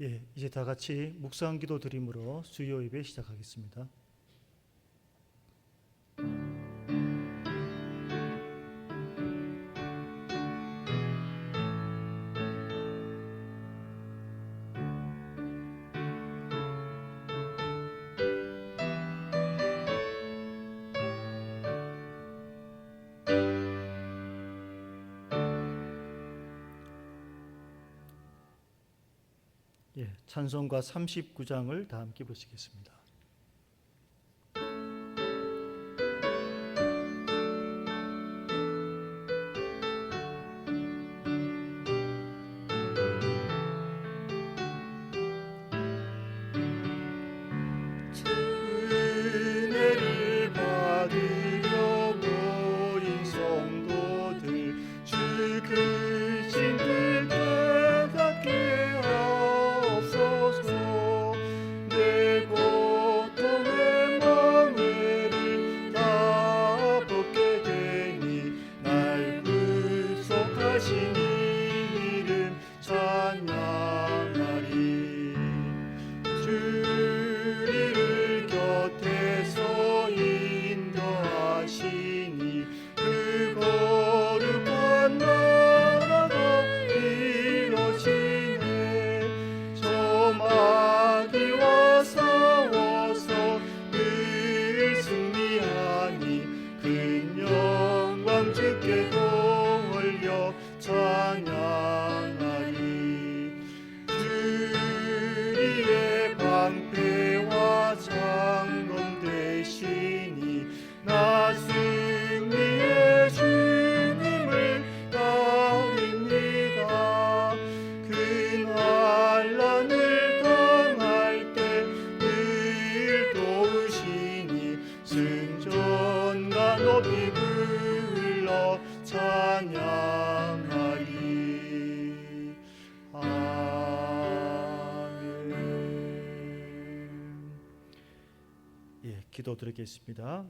예, 이제 다 같이 묵상 기도 드림으로 수요 예배 시작하겠습니다. 찬송가 39장을 다 함께 보시겠습니다. 주 기도 드리겠습니다.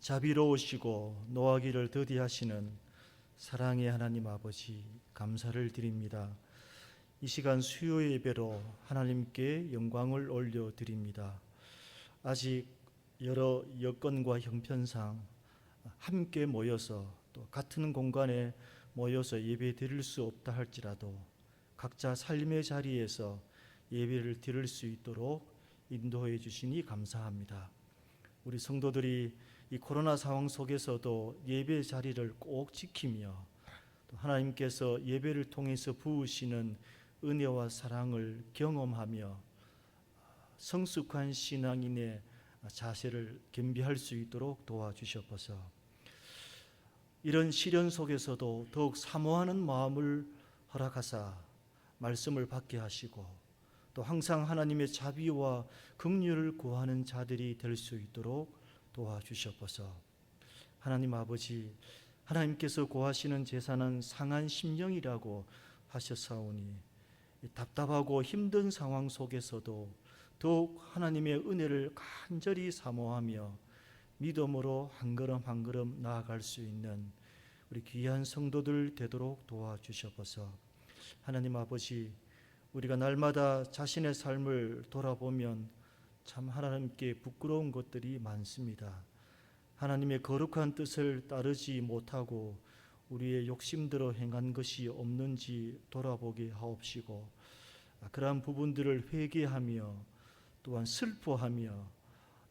자비로우시고 노하기를 더디하시는 사랑의 하나님 아버지 감사를 드립니다. 이 시간 수요 예배로 하나님께 영광을 올려 드립니다. 아직 여러 여건과 형편상 함께 모여서 또 같은 공간에 모여서 예배 드릴 수 없다 할지라도 각자 삶의 자리에서 예배를 드릴 수 있도록 인도해 주시니 감사합니다. 우리 성도들이 이 코로나 상황 속에서도 예배 자리를 꼭 지키며 또 하나님께서 예배를 통해서 부으시는 은혜와 사랑을 경험하며 성숙한 신앙인의 자세를 겸비할 수 있도록 도와주시옵소서. 이런 시련 속에서도 더욱 사모하는 마음을 허락하사 말씀을 받게 하시고 또 항상 하나님의 자비와 긍휼을 구하는 자들이 될 수 있도록 도와주시옵소서. 하나님 아버지, 하나님께서 구하시는 제사는 상한 심령이라고 하셨사오니 이 답답하고 힘든 상황 속에서도 더욱 하나님의 은혜를 간절히 사모하며 믿음으로 한 걸음 한 걸음 나아갈 수 있는 우리 귀한 성도들 되도록 도와주시옵소서. 하나님 아버지, 우리가 날마다 자신의 삶을 돌아보면 참 하나님께 부끄러운 것들이 많습니다. 하나님의 거룩한 뜻을 따르지 못하고 우리의 욕심대로 행한 것이 없는지 돌아보게 하옵시고 아, 그러한 부분들을 회개하며 또한 슬퍼하며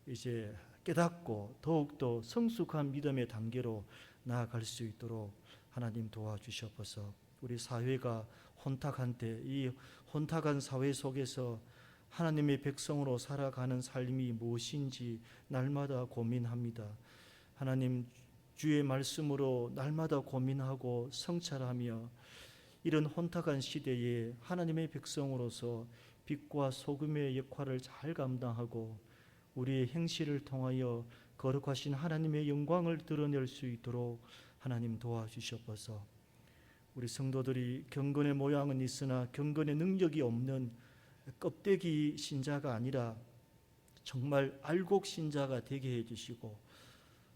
이제 깨닫고 더욱더 성숙한 믿음의 단계로 나아갈 수 있도록 하나님 도와주시옵소서. 우리 사회가 혼탁한 때 이 혼탁한 사회 속에서 하나님의 백성으로 살아가는 삶이 무엇인지 날마다 고민합니다. 하나님 주의 말씀으로 날마다 고민하고 성찰하며 이런 혼탁한 시대에 하나님의 백성으로서 빛과 소금의 역할을 잘 감당하고 우리의 행실을 통하여 거룩하신 하나님의 영광을 드러낼 수 있도록 하나님 도와주시옵소서. 우리 성도들이 경건의 모양은 있으나 경건의 능력이 없는 껍데기 신자가 아니라 정말 알곡 신자가 되게 해 주시고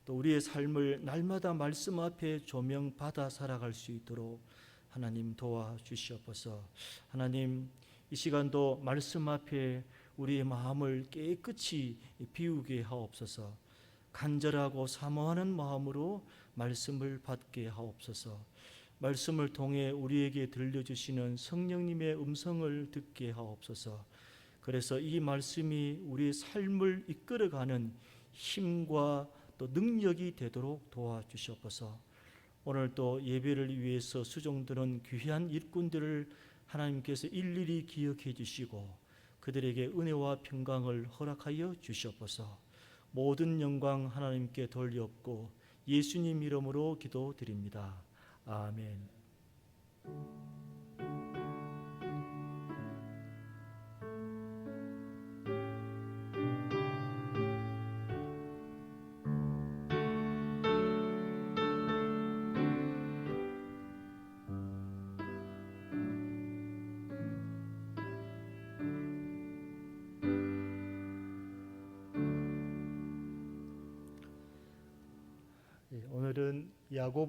또 우리의 삶을 날마다 말씀 앞에 조명받아 살아갈 수 있도록 하나님 도와 주시옵소서. 하나님 이 시간도 말씀 앞에 우리의 마음을 깨끗이 비우게 하옵소서. 간절하고 사모하는 마음으로 말씀을 받게 하옵소서. 말씀을 통해 우리에게 들려주시는 성령님의 음성을 듣게 하옵소서. 그래서 이 말씀이 우리의 삶을 이끌어가는 힘과 또 능력이 되도록 도와주시옵소서. 오늘 또 예배를 위해서 수종드는 귀한 일꾼들을 하나님께서 일일이 기억해 주시고 그들에게 은혜와 평강을 허락하여 주시옵소서. 모든 영광 하나님께 돌리옵고 예수님 이름으로 기도드립니다. 아멘.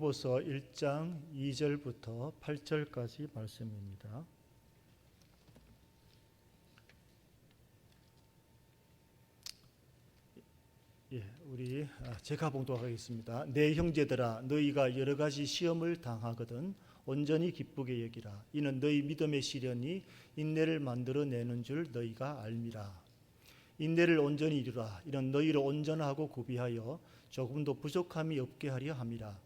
야고보서 1장 2절부터 8절까지 말씀입니다. 예, 우리 아, 제가 봉독하겠습니다. 내 형제들아 너희가 여러 가지 시험을 당하거든 온전히 기쁘게 여기라. 이는 너희 믿음의 시련이 인내를 만들어 내는 줄 너희가 알미라. 인내를 온전히 이루라. 이는 너희를 온전하고 구비하여 조금도 부족함이 없게 하려 함이라.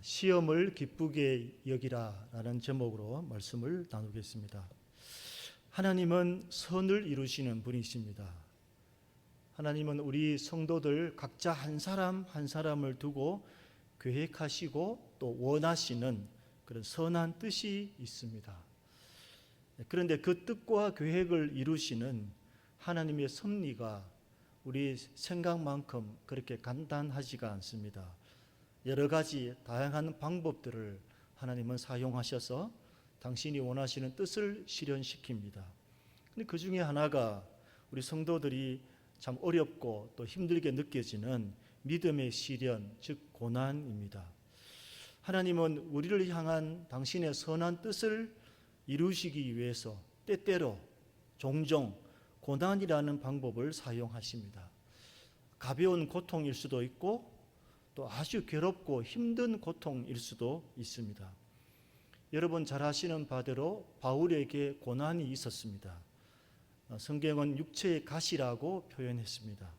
시험을 기쁘게 여기라라는 제목으로 말씀을 나누겠습니다. 하나님은 선을 이루시는 분이십니다. 하나님은 우리 성도들 각자 한 사람 한 사람을 두고 계획하시고 또 원하시는 그런 선한 뜻이 있습니다. 그런데 그 뜻과 계획을 이루시는 하나님의 섭리가 우리 생각만큼 그렇게 간단하지가 않습니다. 여러 가지 다양한 방법들을 하나님은 사용하셔서 당신이 원하시는 뜻을 실현시킵니다. 근데 그 중에 하나가 우리 성도들이 참 어렵고 또 힘들게 느껴지는 믿음의 시련, 즉 고난입니다. 하나님은 우리를 향한 당신의 선한 뜻을 이루시기 위해서 때때로 종종 고난이라는 방법을 사용하십니다. 가벼운 고통일 수도 있고 또 아주 괴롭고 힘든 고통일 수도 있습니다. 여러분 잘 아시는 바대로 바울에게 고난이 있었습니다. 성경은 육체의 가시라고 표현했습니다.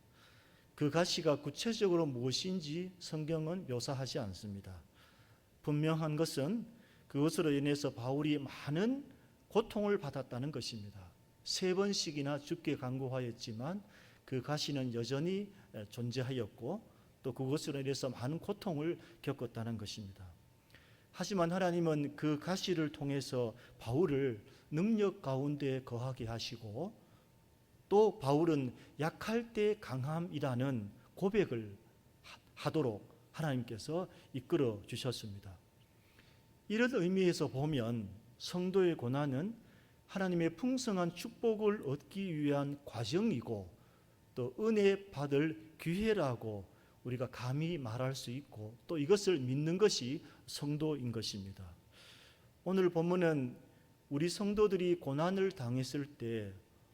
그 가시가 구체적으로 무엇인지 성경은 묘사하지 않습니다. 분명한 것은 그것으로 인해서 바울이 많은 고통을 받았다는 것입니다. 세 번씩이나 죽게 강구하였지만 그 가시는 여전히 존재하였고 또 그것으로 인해서 많은 고통을 겪었다는 것입니다. 하지만 하나님은 그 가시를 통해서 바울을 능력 가운데 거하게 하시고 또 바울은 약할 때 강함이라는 고백을 하도록 하나님께서 이끌어 주셨습니다. 이런 의미에서 보면 성도의 고난은 하나님의 풍성한 축복을 얻기 위한 과정이고 또 은혜 받을 기회라고 우리가 감히 말할 수 있고 또 이것을 믿는 것이 성도인 것입니다. 오늘 본문은 우리 성도들이 고난을 당했을 때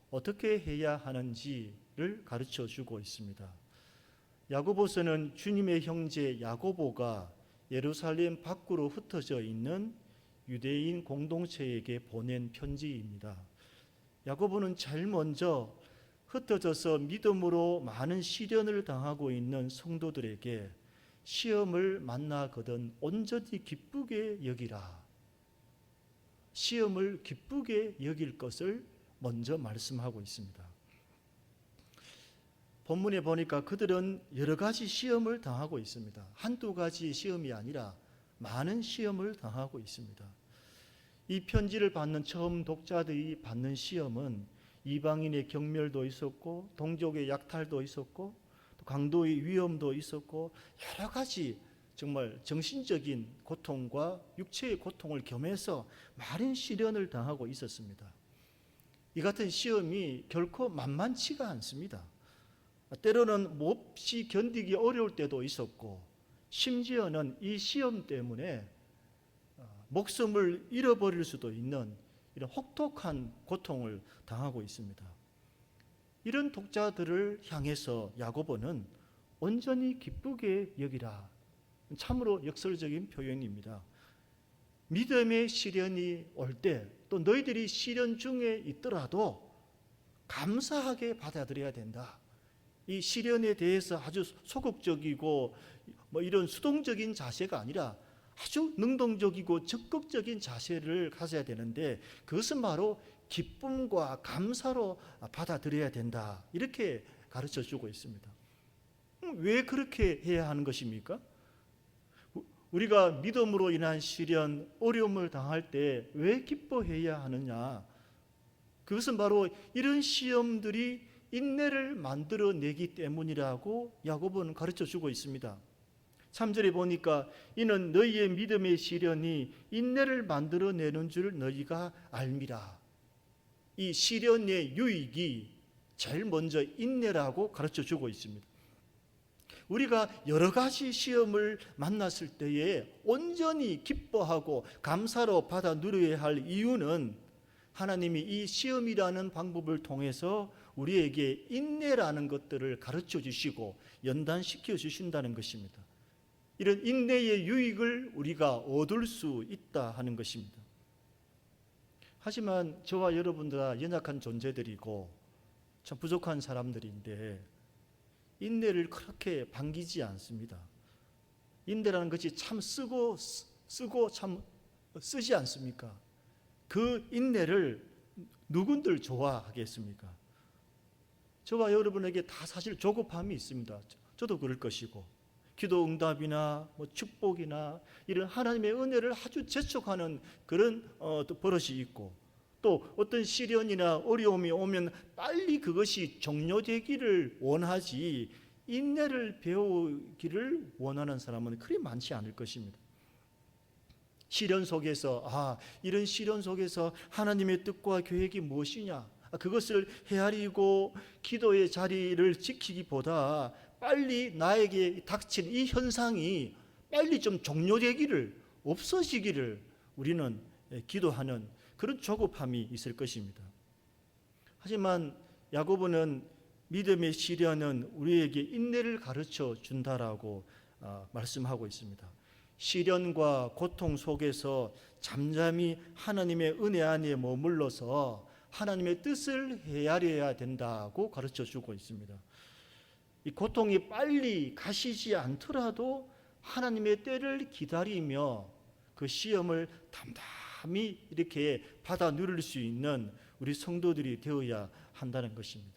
어떻게 해야 하는지를 가르쳐 주고 있습니다. 야고보서는 주님의 형제 야고보가 예루살렘 밖으로 흩어져 있는 유대인 공동체에게 보낸 편지입니다. 야고보는 제일 먼저 흩어져서 믿음으로 많은 시련을 당하고 있는 성도들에게 시험을 만나거든 온전히 기쁘게 여기라. 시험을 기쁘게 여길 것을 먼저 말씀하고 있습니다. 본문에 보니까 그들은 여러 가지 시험을 당하고 있습니다. 한두 가지 시험이 아니라 많은 시험을 당하고 있습니다. 이 편지를 받는 처음 독자들이 받는 시험은 이방인의 경멸도 있었고 동족의 약탈도 있었고 또 강도의 위험도 있었고 여러 가지 정말 정신적인 고통과 육체의 고통을 겸해서 많은 시련을 당하고 있었습니다. 이 같은 시험이 결코 만만치가 않습니다. 때로는 몹시 견디기 어려울 때도 있었고 심지어는 이 시험 때문에 어, 목숨을 잃어버릴 수도 있는 이런 혹독한 고통을 당하고 있습니다. 이런 독자들을 향해서 야고보는 온전히 기쁘게 여기라. 참으로 역설적인 표현입니다. 믿음의 시련이 올 때 또 너희들이 시련 중에 있더라도 감사하게 받아들여야 된다. 이 시련에 대해서 아주 소극적이고 뭐 이런 수동적인 자세가 아니라 아주 능동적이고 적극적인 자세를 가져야 되는데 그것은 바로 기쁨과 감사로 받아들여야 된다. 이렇게 가르쳐 주고 있습니다. 음, 왜 그렇게 해야 하는 것입니까? 우리가 믿음으로 인한 시련, 어려움을 당할 때 왜 기뻐해야 하느냐? 그것은 바로 이런 시험들이 인내를 만들어내기 때문이라고 야고보는 가르쳐 주고 있습니다. 3절에 보니까 이는 너희의 믿음의 시련이 인내를 만들어 내는 줄 너희가 알미라. 이 시련의 유익이 제일 먼저 인내라고 가르쳐 주고 있습니다. 우리가 여러 가지 시험을 만났을 때에 온전히 기뻐하고 감사로 받아 누려야 할 이유는 하나님이 이 시험이라는 방법을 통해서 우리에게 인내라는 것들을 가르쳐 주시고 연단시켜 주신다는 것입니다. 이런 인내의 유익을 우리가 얻을 수 있다 하는 것입니다. 하지만 저와 여러분들 연약한 존재들이고 참 부족한 사람들인데 인내를 그렇게 반기지 않습니다. 인내라는 것이 참 쓰고 쓰고 참 쓰지 않습니까? 그 인내를 누군들 좋아하겠습니까? 저와 여러분에게 다 사실 조급함이 있습니다. 저도 그럴 것이고 기도 응답이나 뭐 축복이나 이런 하나님의 은혜를 아주 재촉하는 그런 어, 또 버릇이 있고 또 어떤 시련이나 어려움이 오면 빨리 그것이 종료되기를 원하지 인내를 배우기를 원하는 사람은 그리 많지 않을 것입니다. 시련 속에서 아 이런 시련 속에서 하나님의 뜻과 계획이 무엇이냐 아, 그것을 헤아리고 기도의 자리를 지키기보다 빨리 나에게 닥친 이 현상이 빨리 좀 종료되기를 없어지기를 우리는 기도하는 그런 조급함이 있을 것입니다. 하지만 야고보는 믿음의 시련은 우리에게 인내를 가르쳐 준다라고 아, 말씀하고 있습니다. 시련과 고통 속에서 잠잠히 하나님의 은혜 안에 머물러서 하나님의 뜻을 헤아려야 된다고 가르쳐 주고 있습니다. 이 고통이 빨리 가시지 않더라도 하나님의 때를 기다리며 그 시험을 담담히 이렇게 받아 누릴 수 있는 우리 성도들이 되어야 한다는 것입니다.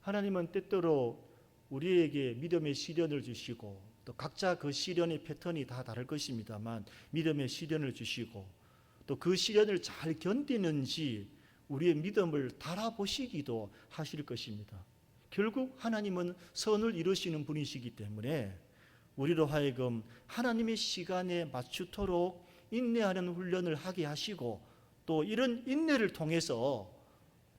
하나님은 때때로 우리에게 믿음의 시련을 주시고 또 각자 그 시련의 패턴이 다 다를 것입니다만 믿음의 시련을 주시고 또 그 시련을 잘 견디는지 우리의 믿음을 달아보시기도 하실 것입니다. 결국 하나님은 선을 이루시는 분이시기 때문에 우리로 하여금 하나님의 시간에 맞추도록 인내하는 훈련을 하게 하시고 또 이런 인내를 통해서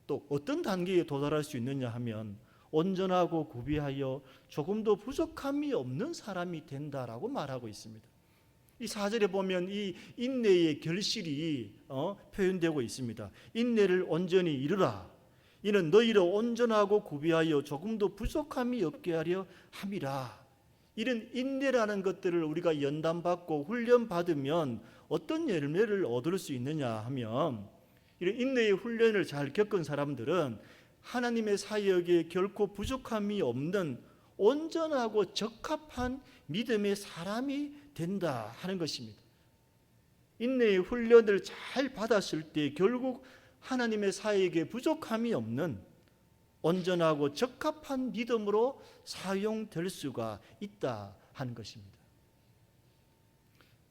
또 어떤 단계에 도달할 수 있느냐 하면 온전하고 구비하여 조금도 부족함이 없는 사람이 된다라고 말하고 있습니다. 이 사절에 보면 이 인내의 결실이 어, 표현되고 있습니다. 인내를 온전히 이루라. 이는 너희를 온전하고 구비하여 조금도 부족함이 없게 하려 함이라. 이런 인내라는 것들을 우리가 연단받고 훈련받으면 어떤 열매를 얻을 수 있느냐 하면 이런 인내의 훈련을 잘 겪은 사람들은 하나님의 사역에 결코 부족함이 없는 온전하고 적합한 믿음의 사람이 된다 하는 것입니다. 인내의 훈련을 잘 받았을 때 결국 하나님의 사역에 부족함이 없는 온전하고 적합한 믿음으로 사용될 수가 있다 하는 것입니다.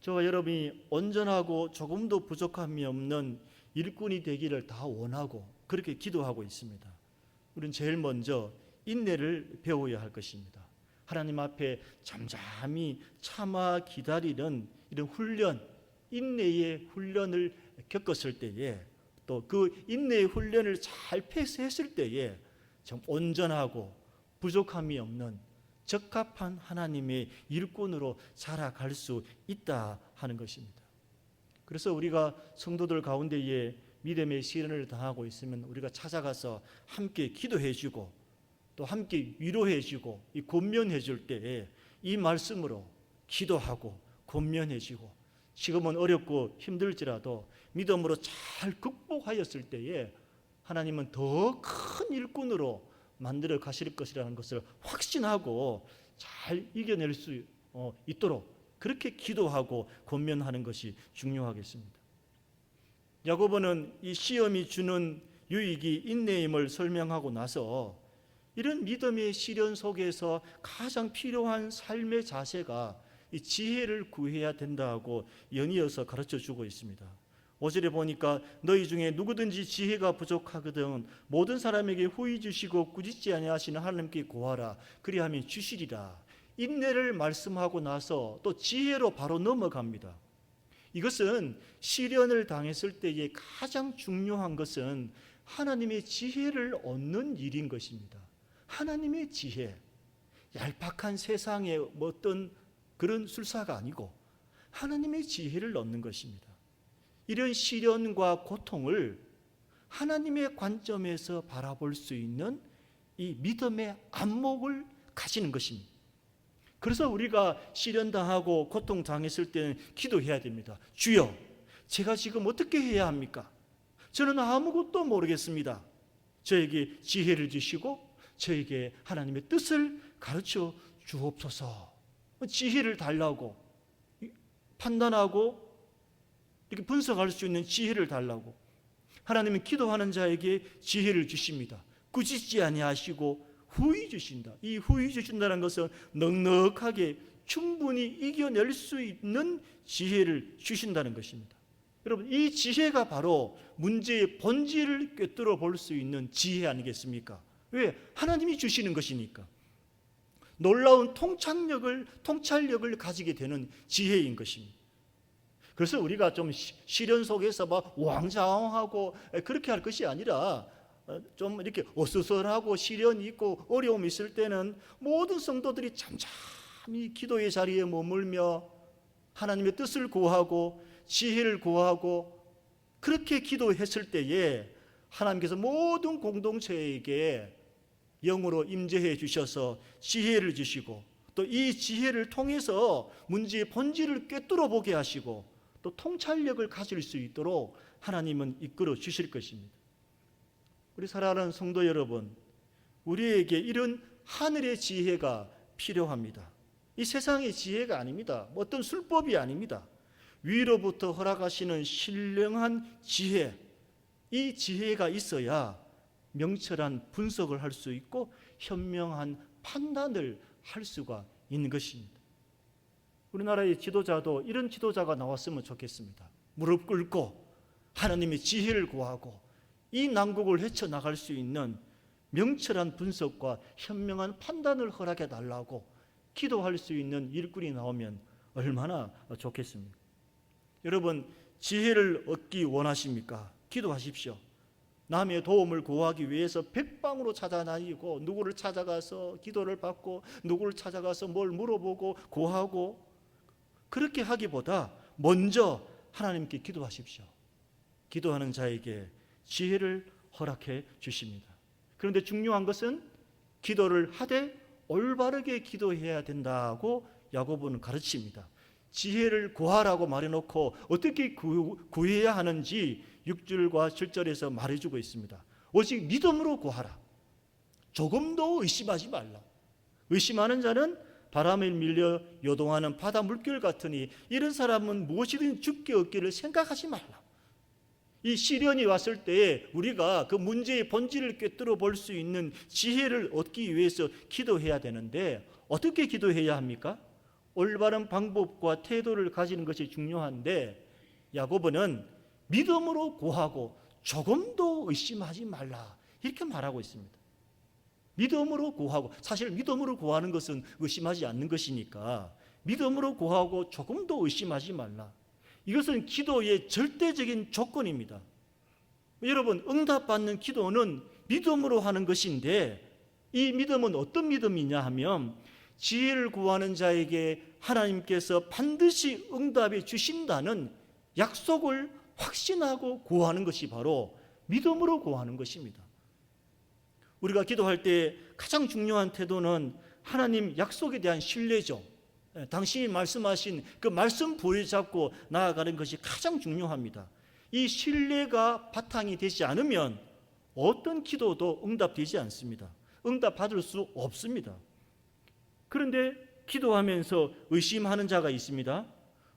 저와 여러분이 온전하고 조금도 부족함이 없는 일꾼이 되기를 다 원하고 그렇게 기도하고 있습니다. 우리는 제일 먼저 인내를 배워야 할 것입니다. 하나님 앞에 잠잠히 참아 기다리는 이런 훈련, 인내의 훈련을 겪었을 때에 또 그 인내의 훈련을 잘 패스했을 때에 좀 온전하고 부족함이 없는 적합한 하나님의 일꾼으로 살아갈 수 있다 하는 것입니다. 그래서 우리가 성도들 가운데에 믿음의 시련을 당하고 있으면 우리가 찾아가서 함께 기도해 주고 또 함께 위로해 주고 이 권면해 줄 때에 이 말씀으로 기도하고 권면해 주고 지금은 어렵고 힘들지라도 믿음으로 잘 극복하였을 때에 하나님은 더 큰 일꾼으로 만들어 가실 것이라는 것을 확신하고 잘 이겨낼 수 어, 있도록 그렇게 기도하고 권면하는 것이 중요하겠습니다. 야고보는 이 시험이 주는 유익이 인내임을 설명하고 나서 이런 믿음의 시련 속에서 가장 필요한 삶의 자세가 이 지혜를 구해야 된다고 연이어서 가르쳐 주고 있습니다. 5절에 보니까 너희 중에 누구든지 지혜가 부족하거든 모든 사람에게 후히 주시고 꾸짖지 아니하시는 하나님께 구하라 그리하면 주시리라. 인내를 말씀하고 나서 또 지혜로 바로 넘어갑니다. 이것은 시련을 당했을 때에 가장 중요한 것은 하나님의 지혜를 얻는 일인 것입니다. 하나님의 지혜. 얄팍한 세상의 뭐 어떤 그런 술사가 아니고 하나님의 지혜를 얻는 것입니다. 이런 시련과 고통을 하나님의 관점에서 바라볼 수 있는 이 믿음의 안목을 가지는 것입니다. 그래서 우리가 시련 당하고 고통 당했을 때는 기도해야 됩니다. 주여, 제가 지금 어떻게 해야 합니까? 저는 아무것도 모르겠습니다. 저에게 지혜를 주시고 저에게 하나님의 뜻을 가르쳐 주옵소서. 지혜를 달라고 판단하고 이렇게 분석할 수 있는 지혜를 달라고 하나님은 기도하는 자에게 지혜를 주십니다. 꾸짖지 아니하시고 후히 주신다. 이 후히 주신다는 것은 넉넉하게 충분히 이겨낼 수 있는 지혜를 주신다는 것입니다. 여러분 이 지혜가 바로 문제의 본질을 꿰뚫어 볼 수 있는 지혜 아니겠습니까? 왜? 하나님이 주시는 것이니까. 놀라운 통찰력을 통찰력을 가지게 되는 지혜인 것입니다. 그래서 우리가 좀 시련 속에서 막 왕좌왕하고 그렇게 할 것이 아니라 어, 좀 이렇게 어수선하고 시련이 있고 어려움이 있을 때는 모든 성도들이 잠잠히 기도의 자리에 머물며 하나님의 뜻을 구하고 지혜를 구하고 그렇게 기도했을 때에 하나님께서 모든 공동체에게 영으로 임재해 주셔서 지혜를 주시고 또 이 지혜를 통해서 문제의 본질을 꿰뚫어 보게 하시고 또 통찰력을 가질 수 있도록 하나님은 이끌어 주실 것입니다. 우리 사랑하는 성도 여러분, 우리에게 이런 하늘의 지혜가 필요합니다. 이 세상의 지혜가 아닙니다. 뭐 어떤 술법이 아닙니다. 위로부터 허락하시는 신령한 지혜, 이 지혜가 있어야 명철한 분석을 할 수 있고 현명한 판단을 할 수가 있는 것입니다. 우리나라의 지도자도 이런 지도자가 나왔으면 좋겠습니다. 무릎 꿇고 하나님의 지혜를 구하고 이 난국을 헤쳐나갈 수 있는 명철한 분석과 현명한 판단을 허락해 달라고 기도할 수 있는 일꾼이 나오면 얼마나 좋겠습니까? 여러분, 지혜를 얻기 원하십니까? 기도하십시오. 남의 도움을 구하기 위해서 백방으로 찾아다니고 누구를 찾아가서 기도를 받고 누구를 찾아가서 뭘 물어보고 구하고 그렇게 하기보다 먼저 하나님께 기도하십시오. 기도하는 자에게 지혜를 허락해 주십니다. 그런데 중요한 것은 기도를 하되 올바르게 기도해야 된다고 야고보는 가르칩니다. 지혜를 구하라고 말해놓고 어떻게 구해야 하는지 6절과 7절에서 말해주고 있습니다. 오직 믿음으로 구하라. 조금도 의심하지 말라. 의심하는 자는 바람에 밀려 요동하는 바다 물결 같으니 이런 사람은 무엇이든 죽게 얻기를 생각하지 말라. 이 시련이 왔을 때 우리가 그 문제의 본질을 꿰뚫어 볼 수 있는 지혜를 얻기 위해서 기도해야 되는데 어떻게 기도해야 합니까? 올바른 방법과 태도를 가지는 것이 중요한데 야고보는 믿음으로 구하고 조금도 의심하지 말라 이렇게 말하고 있습니다. 믿음으로 구하고 사실 믿음으로 구하는 것은 의심하지 않는 것이니까 믿음으로 구하고 조금도 의심하지 말라. 이것은 기도의 절대적인 조건입니다. 여러분 응답받는 기도는 믿음으로 하는 것인데 이 믿음은 어떤 믿음이냐 하면 지혜를 구하는 자에게 하나님께서 반드시 응답해 주신다는 약속을 확신하고 구하는 것이 바로 믿음으로 구하는 것입니다. 우리가 기도할 때 가장 중요한 태도는 하나님 약속에 대한 신뢰죠. 예, 당신이 말씀하신 그 말씀 부여 잡고 나아가는 것이 가장 중요합니다. 이 신뢰가 바탕이 되지 않으면 어떤 기도도 응답되지 않습니다. 응답 받을 수 없습니다. 그런데 기도하면서 의심하는 자가 있습니다.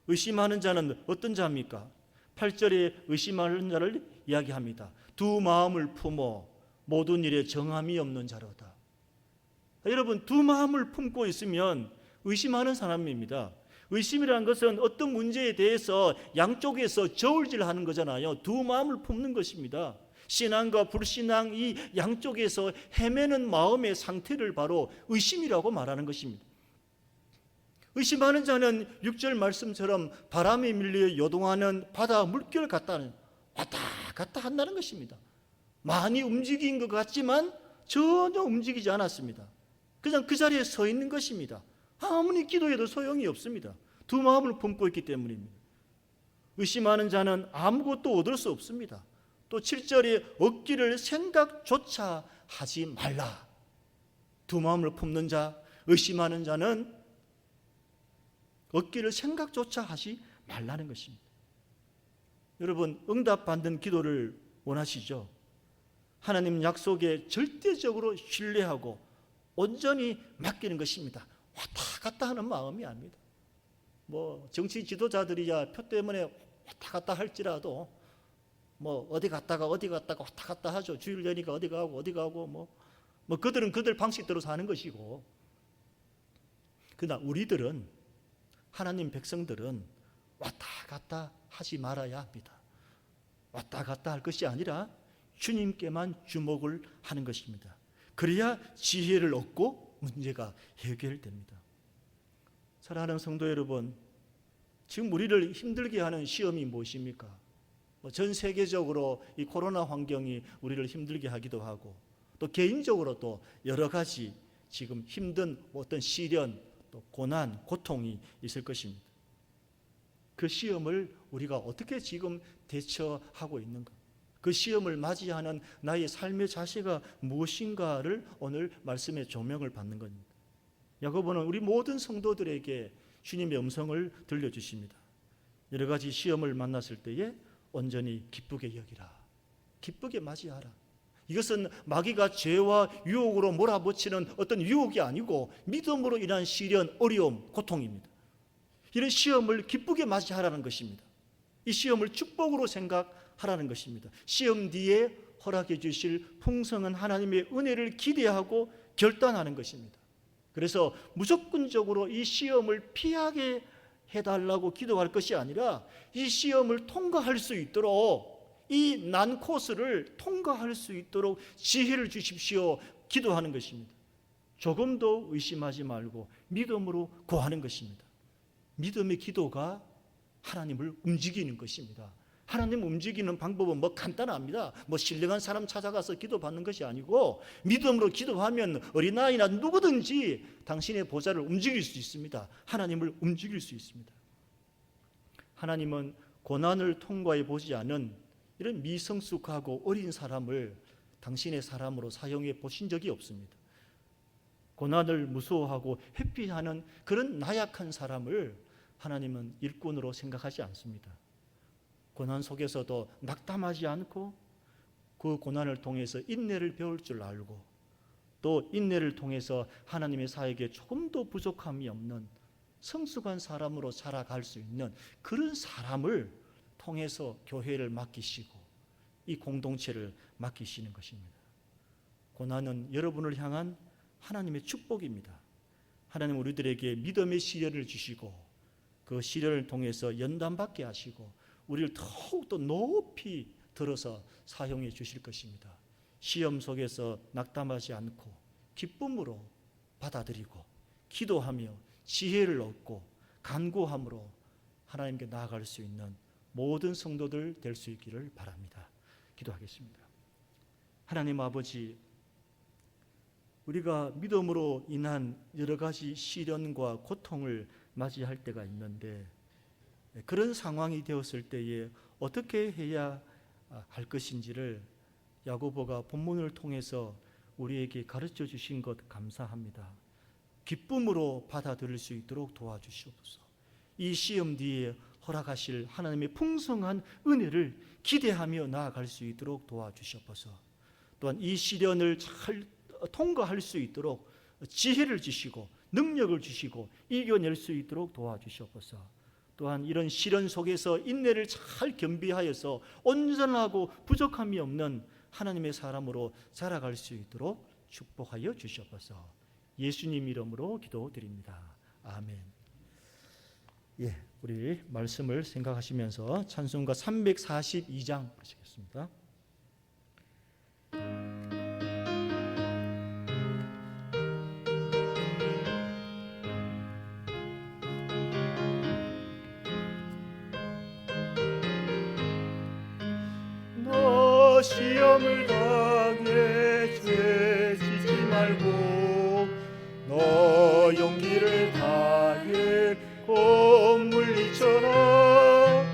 의심하는 자는 어떤 자입니까? 8절에 의심하는 자를 이야기합니다. 두 마음을 품어 모든 일에 정함이 없는 자로다. 여러분 두 마음을 품고 있으면 의심하는 사람입니다. 의심이라는 것은 어떤 문제에 대해서 양쪽에서 저울질하는 거잖아요. 두 마음을 품는 것입니다. 신앙과 불신앙 이 양쪽에서 헤매는 마음의 상태를 바로 의심이라고 말하는 것입니다. 의심하는 자는 6절 말씀처럼 바람에 밀려 요동하는 바다 물결 같다는 왔다 갔다 한다는 것입니다. 많이 움직인 것 같지만 전혀 움직이지 않았습니다. 그냥 그 자리에 서 있는 것입니다. 아무리 기도해도 소용이 없습니다. 두 마음을 품고 있기 때문입니다. 의심하는 자는 아무것도 얻을 수 없습니다. 또 7절에 얻기를 생각조차 하지 말라. 두 마음을 품는 자, 의심하는 자는 얻기를 생각조차 하지 말라는 것입니다. 여러분, 응답 받는 기도를 원하시죠? 하나님 약속에 절대적으로 신뢰하고 온전히 맡기는 것입니다. 왔다 갔다 하는 마음이 아닙니다. 뭐 정치 지도자들이야 표 때문에 왔다 갔다 할지라도 뭐 어디 갔다가 어디 갔다가 왔다 갔다 하죠. 주일 되니까 어디 가고 어디 가고 뭐, 뭐 그들은 그들 방식대로 사는 것이고 그러나 우리들은 하나님 백성들은 왔다 갔다 하지 말아야 합니다. 왔다 갔다 할 것이 아니라 주님께만 주목을 하는 것입니다. 그래야 지혜를 얻고 문제가 해결됩니다. 사랑하는 성도 여러분, 지금 우리를 힘들게 하는 시험이 무엇입니까? 뭐전 세계적으로 이 코로나 환경이 우리를 힘들게 하기도 하고 또 개인적으로 또 여러 가지 지금 힘든 어떤 시련, 또 고난, 고통이 있을 것입니다. 그 시험을 우리가 어떻게 지금 대처하고 있는가? 그 시험을 맞이하는 나의 삶의 자세가 무엇인가를 오늘 말씀의 조명을 받는 겁니다. 야고보는 우리 모든 성도들에게 주님의 음성을 들려주십니다. 여러 가지 시험을 만났을 때에 온전히 기쁘게 여기라. 기쁘게 맞이하라. 이것은 마귀가 죄와 유혹으로 몰아붙이는 어떤 유혹이 아니고 믿음으로 인한 시련, 어려움, 고통입니다. 이런 시험을 기쁘게 맞이하라는 것입니다. 이 시험을 축복으로 생각 하라는 것입니다. 시험 뒤에 허락해 주실 풍성한 하나님의 은혜를 기대하고 결단하는 것입니다. 그래서 무조건적으로 이 시험을 피하게 해달라고 기도할 것이 아니라 이 시험을 통과할 수 있도록 이 난 코스를 통과할 수 있도록 지혜를 주십시오. 기도하는 것입니다. 조금도 의심하지 말고 믿음으로 구하는 것입니다. 믿음의 기도가 하나님을 움직이는 것입니다. 하나님 움직이는 방법은 뭐 간단합니다. 뭐 신령한 사람 찾아가서 기도받는 것이 아니고 믿음으로 기도하면 어린아이나 누구든지 당신의 보좌를 움직일 수 있습니다. 하나님을 움직일 수 있습니다. 하나님은 고난을 통과해 보지 않은 이런 미성숙하고 어린 사람을 당신의 사람으로 사용해 보신 적이 없습니다. 고난을 무서워하고 회피하는 그런 나약한 사람을 하나님은 일꾼으로 생각하지 않습니다. 고난 속에서도 낙담하지 않고 그 고난을 통해서 인내를 배울 줄 알고 또 인내를 통해서 하나님의 사에게 조금도 부족함이 없는 성숙한 사람으로 살아갈 수 있는 그런 사람을 통해서 교회를 맡기시고 이 공동체를 맡기시는 것입니다. 고난은 여러분을 향한 하나님의 축복입니다. 하나님 우리들에게 믿음의 시련을 주시고 그 시련을 통해서 연단받게 하시고 우리를 더욱더 높이 들어서 사용해 주실 것입니다. 시험 속에서 낙담하지 않고 기쁨으로 받아들이고 기도하며 지혜를 얻고 간구함으로 하나님께 나아갈 수 있는 모든 성도들 될 수 있기를 바랍니다. 기도하겠습니다. 하나님 아버지 우리가 믿음으로 인한 여러 가지 시련과 고통을 맞이할 때가 있는데 그런 상황이 되었을 때에 어떻게 해야 할 것인지를 야고보가 본문을 통해서 우리에게 가르쳐 주신 것 감사합니다. 기쁨으로 받아들일 수 있도록 도와주시옵소서. 이 시험 뒤에 허락하실 하나님의 풍성한 은혜를 기대하며 나아갈 수 있도록 도와주시옵소서. 또한 이 시련을 잘 통과할 수 있도록 지혜를 주시고 능력을 주시고 이겨낼 수 있도록 도와주시옵소서. 또한 이런 시련 속에서 인내를 잘 겸비하여서 온전하고 부족함이 없는 하나님의 사람으로 자라갈 수 있도록 축복하여 주시옵소서. 예수님 이름으로 기도드립니다. 아멘. 예, 우리 말씀을 생각하시면서 찬송가 342장 하시겠습니다. 시험을 당해 죄지지 말고 너 용기를 다해 곧 물리쳐라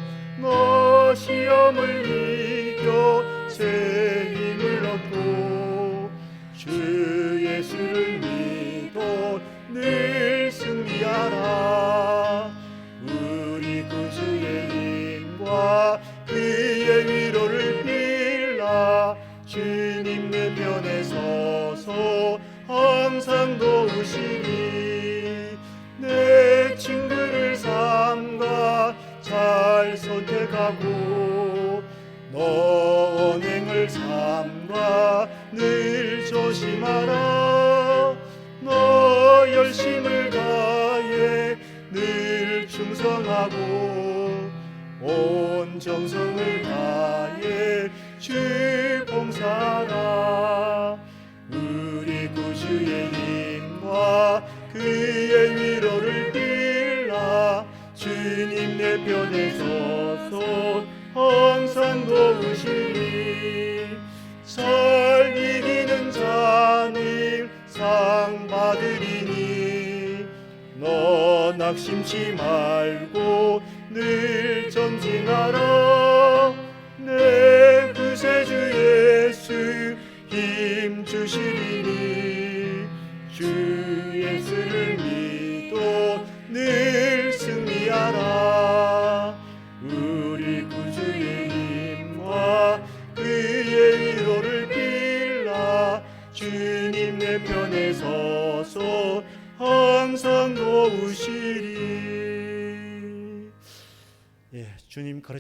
낙심치 말고 늘